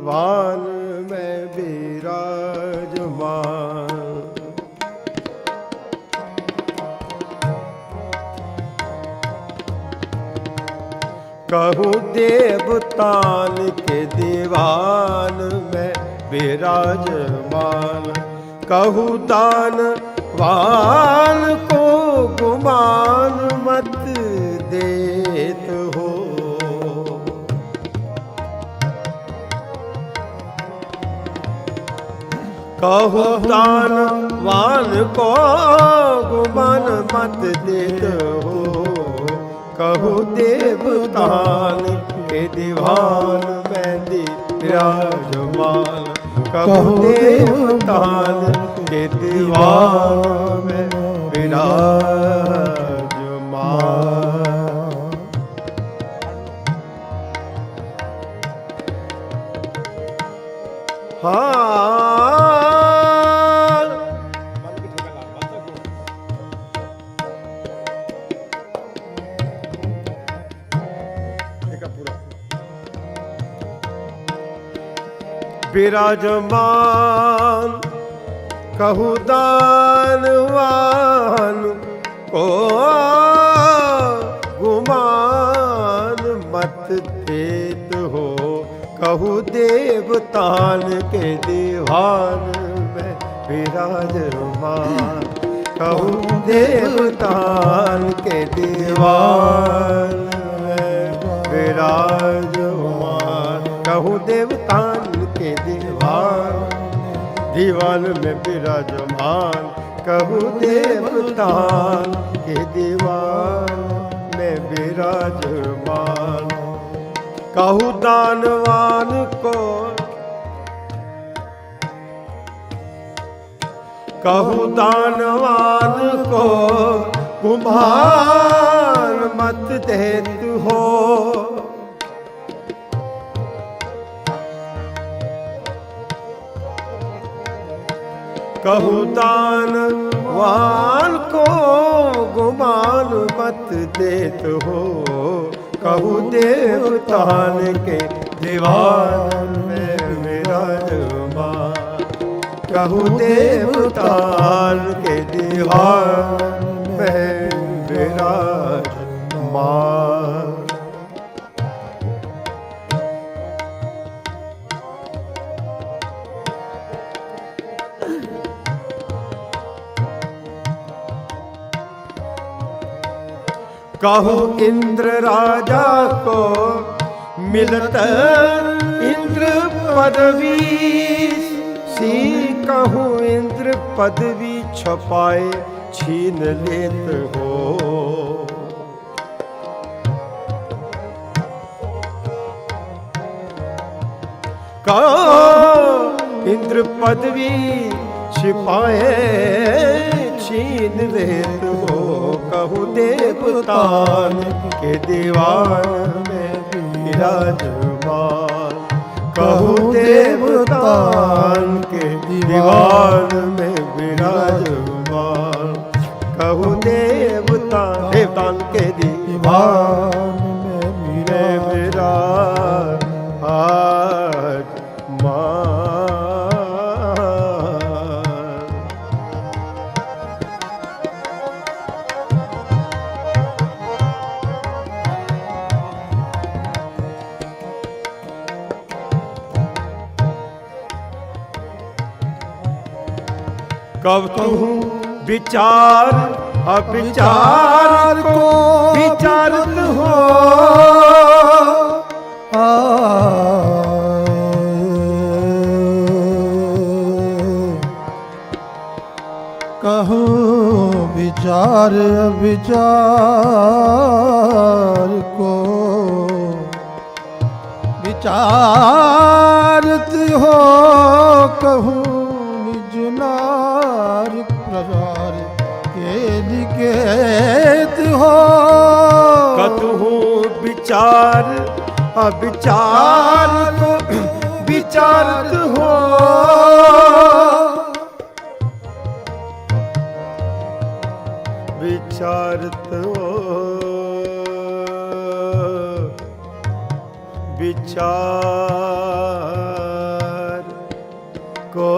ਵਾਨ ਮੈਂ ਬਿਰਾਜਮਾਨ कहूँ देवतान के दीवान में विराजमान कहूँ दान वान को गुमान कहूँ दान वान को गुमान मत देत हो कहूँ देवतान के दीवान में दी विराजमान कहूँ देवतान के दीवान में विराजमान हाँ ਬਿਰਾਜਮਾਨ, ਕਹੂ ਦਾਨਵਾਨ ਕੋ ਗੁਮਾਨ ਮਤ ਤੇਤ ਹੋ, ਕਹੂ ਦੇਵਤਾਨ ਕੇ ਦੀਵਾਨ ਮੈਂ ਬਿਰਾਜਮਾਨ, ਕਹੂ ਦੇਵਤਾਨ ਕੇ ਦੀਵਾਨ ਮੈਂ ਬਿਰਾਜਮਾਨ, ਕਹੂ ਦੇਵਤਾਨ दीवान में विराजमान कहू देवतान के दीवान में विराजमान कहू दानवान को कहू दानवान को कुम्हार मत देत हो कहू दानवान को गुमान मत देत हो कहू देवतान के दीवान में विराजमान कहू देवतान के दीवान में विराजमान कहो इंद्र राजा को मिलत इंद्र पदवी सी कहूँ इंद्र पदवी छपाए छीन लेत हो कहो इंद्र पदवी छिपाए छीन लेत हो कहू देवतान के दीवान में विराजमान कहू देवतान के दीवान में विराजमान कहू देवता देवतान के दीवान में विराज कब तू विचार अविचार को विचारत हो कहूँ विचार विचार को विचारत हो कहूँ विचार अविचार को विचारत हो विचारत हो विचार को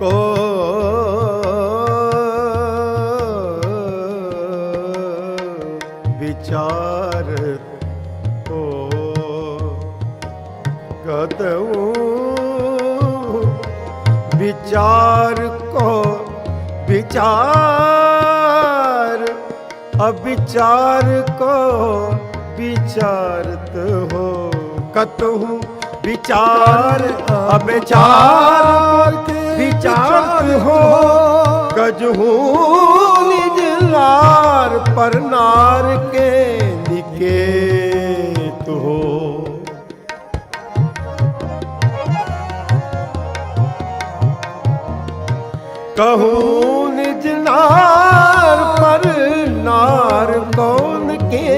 को विचार ਕਰ ਤੋ ਗਤਉ ਵਿਚਾਰ ਕੋ ਵਿਚਾਰ ਅਵਿਚਾਰ ਕੋ ਵਿਚਾਰਤ ਹੋ। ਕਤਹੁ ਵਿਚਾਰ ਅਵਿਚਾਰ ਵਿਚਾਰਤ ਹੋ। ਕਜਹੂ ਨਿਜ ਲਾਰ ਪਰਨਾਰ ਕੇ ਨਿਕੇਤ ਹੋ। ਕਹੂੰ ਨਿਜ ਨਾਰ ਪਰ ਨਾਰ ਕੌਣ ਕੇ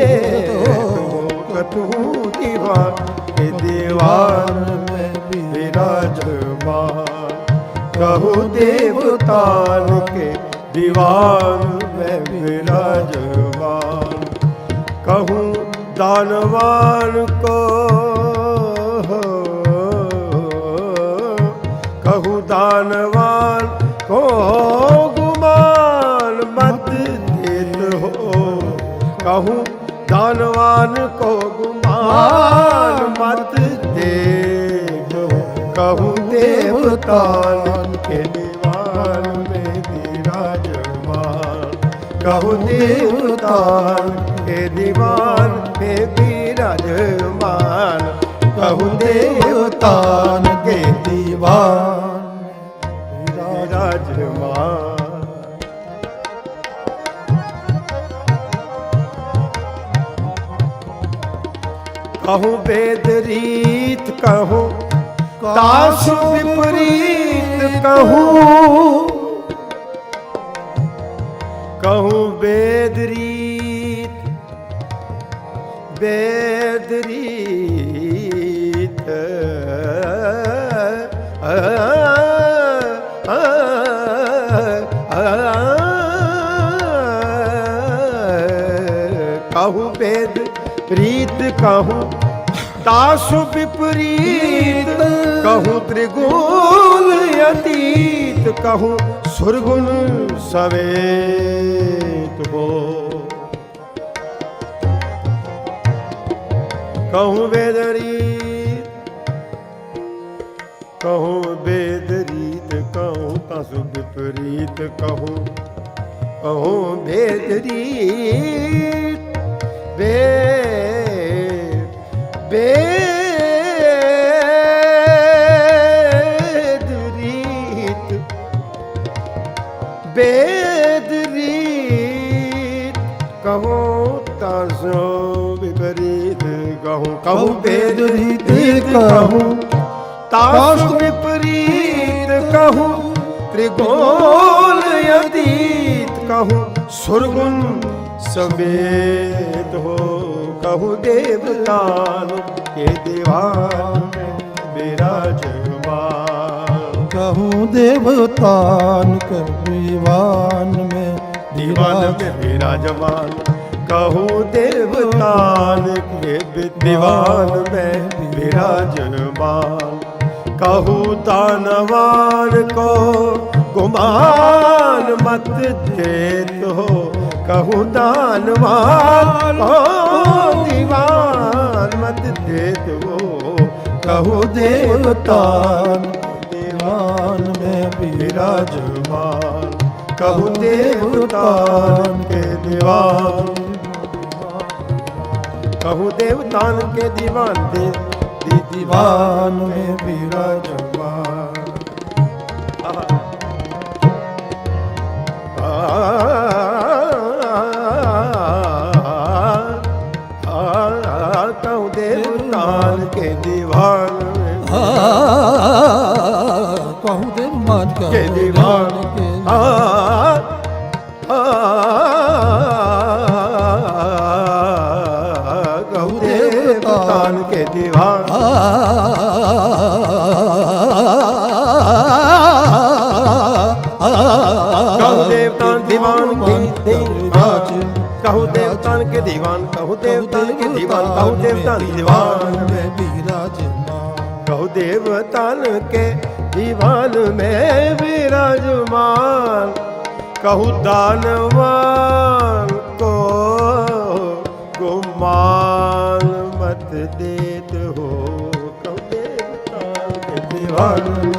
ਕਤੂ ਦੀਵਾ ਕੇ ਦੀਵਾਨ ਮੈਂ ਵਿਰਾਜਮਾਨ ਕਹੂ ਦੇਵਤਾਨ ਕੇ ਦੀਵਾਨ ਮੈਂ ਵਿਰਾਜਮਾਨ कहूँ दानवान को कहूँ दानवान को गुमान मत देत हो कहूँ दानवान को गुमान मत दे कहूँ देवतान के निवान ਕਹੂ ਦੇਵ ਤਾਨ ਏ ਦੀਵਾਨ ਮੇ ਵੀ ਰਜਮਾਨ ਕਹੂ ਦੇਵ ਤਾਨ ਕੇ ਦੀਵਾਨ ਰਜਮਾਨ ਕਹੂ ਬੇਦਰੀਤ ਕਹੂ ਤਾਸੂ ਵਿਪਰੀਤ, ਕਹੂ ਕਹੂੰ ਬੇਦਰੀਤ ਬੇਦਰੀਤ ਕਹੂੰ ਬੇਦ ਰੀਤ ਕਹੂੰ ਤਾਸੁ ਵਿਪਰੀਤ ਕਹੂੰ ਤ੍ਰਿਗੁਣ ਅਤੀਤ ਨੀਤ ਕਹੂੰ, ਸੁਰਗੁਣ ਸਵੇ ਹੋ ਕਹੂੰ ਬੇਦਰੀ ਕਹੂੰ ਬੇਦਰੀਤ, ਕਹੂੰ ਤਸੁ ਵਿਪਰੀਤ ਕਹੂੰ। ਕਹੂੰ ਬੇਦਰੀ कहूँ कहूँ वेद रीत कहूँ तासु विपरीत कहूँ त्रिगोल अतीत कहूँ सुरगुण समेत हो कहूँ देवतान के दीवान विराजमान कहूँ देवतान के दीवान में दीवान में विराजमान कहूँ ਕਹੂੰ ਦੇਵਤਾਨਕ ਵਿਦਵਾਨ, ਮੈਂ ਬਿਰਾਜਮਾਨ ਕਹੂੰ ਤਾਨਵਾਨ ਕੋ ਗੁਮਾਨ ਮਤ ਦੇਤ ਹੋ। ਕਹੂੰ ਤਾਨਵਾਨ ਹੋ ਦੀਵਾਨ ਮਤ ਦੇਤ ਹੋ। ਕਹੂੰ ਦੇਵਤਾਨ ਦੀਵਾਨ, ਮੈਂ ਬਿਰਾਜਮਾਨ ਕਹੂੰ ਦੇਵਤਾਨ ਕੇ ਦੀਵਾਨ कहूँ देवतान के दीवान दे दी दीवान में विराजमान कहूँ देवतान के दीवान में कहूँ देवमान के दीवान के देवतान के दीवान कहूँ देवतान के दीवान कहूँ देवतान दीवान में विराजमान कहूँ देवतान के दीवान में विराजमान कहूँ दानवान को गुमान मत देत हो कहूँ देव दीवान में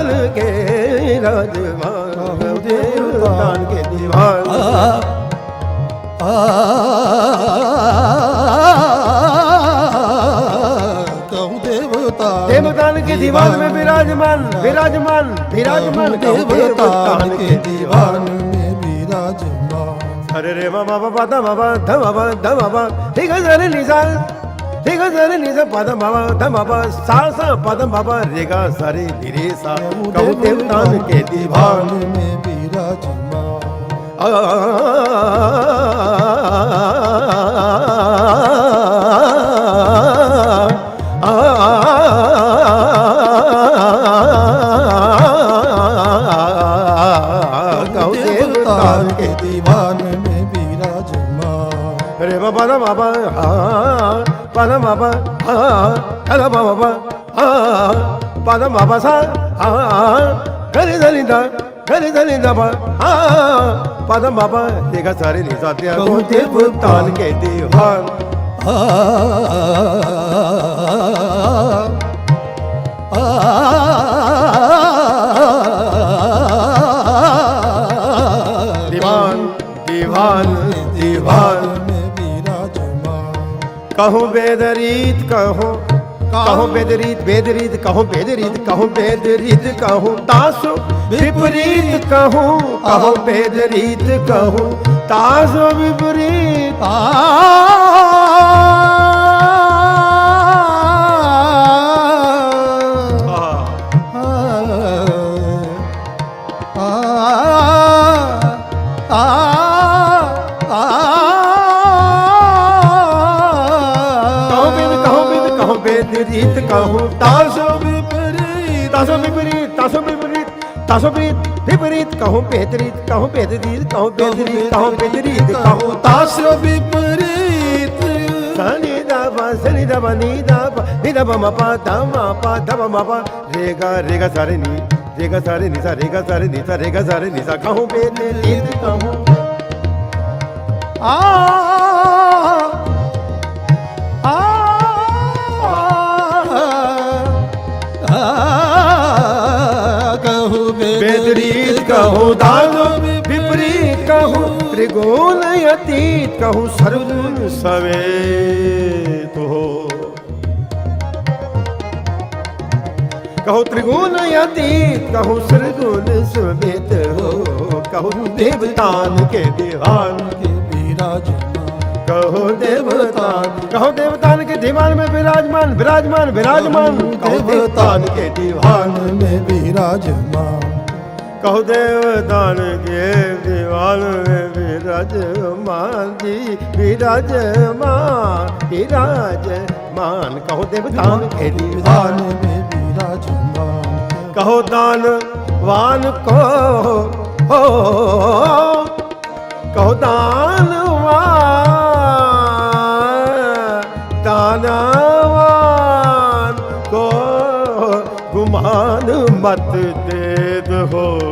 में विराजमान हे बदल के राजमान कहूँ देवतान के दीवान आ कहूँ देवता देवतान के दीवान में विराजमान विराजमान विराजमान कहूँ देवतान देवतान के दीवान में विराजमान अरे रे बाबा बाबा ध बाबा ध बाबा ध बाबा ठीक है सर निशा ठीक है सर निशा पद बाबा ध बाबा सा सा पद बाबा रे गा सारे धीरे सा कहूँ देवतान के दीवान में विराजमान आ कहूँ देवतान देवतान के के दीवान में विराजमान रे बाबा रे बाबा हा పదమప కదమప పదమప గరి దలిద గరి దలిద పదమప దిగ సరి నిజాత్య గోతే భూతాల్ కే దివాన్ ఆ ਕਹੋ ਬੇਦਰੀਤ ਕਹੋ। ਕਹੋ ਬੇਦਰੀਤ ਬੇਦਰੀਤ ਕਹੋ ਬੇਦਰੀਤ ਕਹੋ ਬੇਦਰੀਤ ਕਹੋ। ਤਾਸੋ ਵਿਪਰੀਤ ਕਹੋ ਕਹੋ ਬੇਦਰੀਤ ਕਹੋ। ਤਾਸੋ ਵਿਪਰੀਤ। ਆ ਦਸ ਪ੍ਰੀਤ ਵਿਪਰੀਤ ਕਹੋ ਬਿਹਤਰੀਤ ਕਹੋ ਬਿਹਤਰੀਤ ਕਹੋ ਬਿਹਤਰੀਤ ਕਹੋ ਬਿਹਤਰੀਤ ਕਹੋ ਦਸ ਵਿਪਰੀਤ ਸਨੀ ਦਾ ਵਾ ਦਾ ਵਾ ਦਾ ਵਾ ਦਾ ਵਾ ਪਾ ਦਾ ਮਾ ਪਾ ਦਾ ਵਾ ਪਾ। ਰੇ ਗਾ ਸਾਰੇ ਨੀ ਰੇਗਾ ਸਾਰੇ ਨੀ ਸਾਰੇ ਗਾ ਸਾਰੇ ਨੀ ਸਾਰੇ ਗਾ ਸਾਰੇ ਨੀ ਸਾ ਕਹੋ ਬਿਹਤਰੀਤ ਕਹੋ। ਆ कहूँ दानो विपरीत कहूँ त्रिगुण अतीत कहूँ सर्वगुण सवेत हो कहूँ त्रिगुण अतीत कहूँ सर्वगुण सवेत हो कहूँ देवतान के दीवान के विराजमान कहो देवतान कहो देवतान के दीवान में विराजमान विराजमान विराजमान कहो देवतान के दीवान दीवान में विराजमान ਕਹੁ ਦੇਵ ਦਾਨ ਕੇ ਦੀਵਾਨ ਵਿਰਾਜ ਮਾਨ ਜੀ ਵਿਰਾਜ ਮਾਨ ਵਿਰਾਜ ਮਾਨ। ਕਹੁ ਦੇਵ ਦਾਨ ਕੇ ਦੀਵਾਨ ਵਿਰਾਜ ਮਾਨ। ਕਹੁ ਦਾਨ ਵਾਨ ਕੋ ਹੋ। ਕਹੁ ਦਾਨ ਮਤ ਦੇਦ ਹੋ।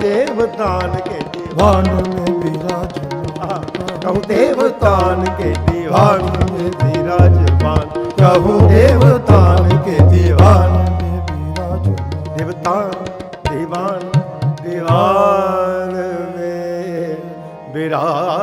ਦੇਵਤਾਨ ਕੇ ਵਾਣ ਮੇ ਬਿਰਾਜਮਾਨ ਕਹੂ ਦੇਵਤਾਨ ਕੇ ਦੀਵਾਨ। ਮੇ ਬਿਰਾਜਮਾਨ ਕਹੂ ਦੇਵਤਾਨ ਕੇ ਦੀਵਾਨ। ਮੇ ਬਿਰਾਜਮਾਨ ਦੇਵਤਾਨ ਦੀਵਾਨ ਦੀਵਾਨ ਮੇ ਬਿਰਾਜ